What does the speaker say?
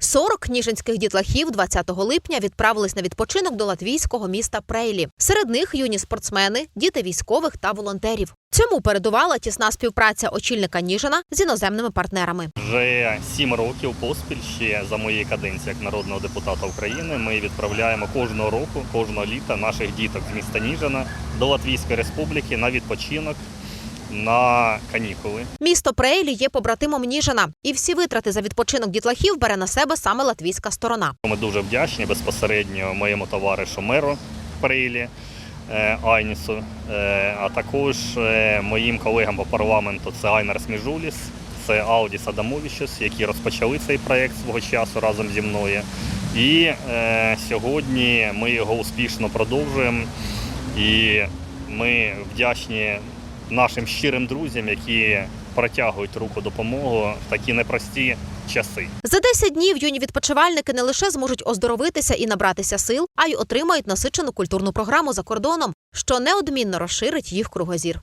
40 ніжинських дітлахів 20 липня відправились на відпочинок до латвійського міста Прейлі. Серед них юні спортсмени, діти військових та волонтерів. Цьому передувала тісна співпраця очільника Ніжина з іноземними партнерами. Вже сім років поспіль ще за моєї каденції як народного депутата України. Ми відправляємо кожного року, кожного літа наших діток з міста Ніжина до Латвійської Республіки на відпочинок на канікули. Місто Прейлі є побратимом Ніжина, і всі витрати за відпочинок дітлахів бере на себе саме латвійська сторона. Ми дуже вдячні безпосередньо моєму товаришу меру Прейлі е, Айнісу, е, а також е, моїм колегам по парламенту це Айнар Сміжуліс, це Аудіс Адамовічус, які розпочали цей проєкт свого часу разом зі мною. І е, сьогодні ми його успішно продовжуємо. І ми вдячні нашим щирим друзям, які протягують руку допомоги в такі непрості часи. За 10 днів юні відпочивальники не лише зможуть оздоровитися і набратися сил, а й отримають насичену культурну програму за кордоном, що неодмінно розширить їх кругозір.